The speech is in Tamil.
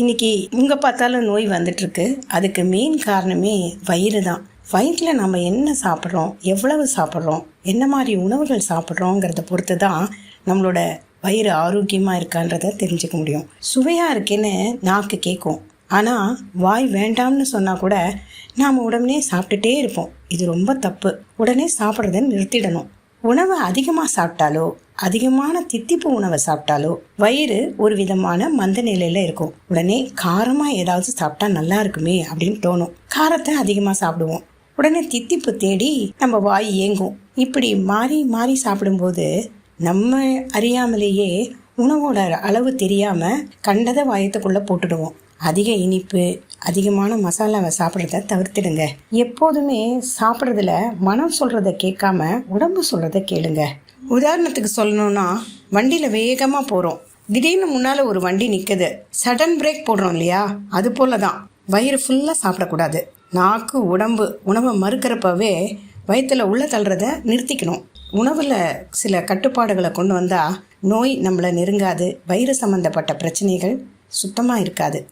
இன்றைக்கி எங்கே பார்த்தாலும் நோய் வந்துட்டுருக்கு. அதுக்கு மெயின் காரணமே வயிறு தான். வயிற்றில் நம்ம என்ன சாப்பிட்றோம் எவ்வளவு சாப்பிட்றோம் என்ன மாதிரி உணவுகள் சாப்பிட்றோங்கிறத பொறுத்து தான் நம்மளோட வயிறு ஆரோக்கியமாக இருக்கான்றத தெரிஞ்சுக்க முடியும். சுவையாக இருக்கேன்னு நாக்கு கேட்கும் ஆனால் வாய் வேண்டாம்னு சொன்னால் கூட நாம் உடனே சாப்பிட்டுட்டே இருப்போம். இது ரொம்ப தப்பு. உடனே சாப்பிட்றத நிறுத்திடணும். உணவை அதிகமாக சாப்பிட்டாலோ அதிகமான தித்திப்பு உணவை சாப்பிட்டாலோ வயிறு ஒரு விதமான மந்த நிலையில் இருக்கும். உடனே காரமாக ஏதாவது சாப்பிட்டா நல்லா இருக்குமே அப்படின்னு தோணும். காரத்தை அதிகமாக சாப்பிடுவோம். உடனே தித்திப்பு தேடி நம்ம வாய் ஏங்கும் இப்படி மாறி மாறி சாப்பிடும்போது நம்ம அறியாமலேயே உணவோட அளவு தெரியாமல் கண்டதை வாயத்துக்குள்ளே போட்டுடுவோம். அதிக இனிப்பு அதிகமான மசாலாவை சாப்பிட்றத தவிர்த்திடுங்க. எப்போதுமே சாப்பிட்றதுல மனம் சொல்கிறத கேட்காம உடம்பு சொல்கிறத கேளுங்க. உதாரணத்துக்கு சொல்லணும்னா வண்டியில் வேகமாக போகிறோம் திடீர்னு முன்னால் ஒரு வண்டி நிற்குது சடன் பிரேக் போடுறோம் இல்லையா? அது போல தான் வயிறு ஃபுல்லாக சாப்பிடக்கூடாது. நாக்கு உடம்பு உணவை மறுக்கிறப்பவே வயிற்றில் உள்ள தள்ளுறத நிறுத்திக்கணும். உணவில் சில கட்டுப்பாடுகளை கொண்டு வந்தால் நோய் நம்மளை நெருங்காது. வயிறு சம்மந்தப்பட்ட பிரச்சனைகள் சுத்தமாக இருக்காது.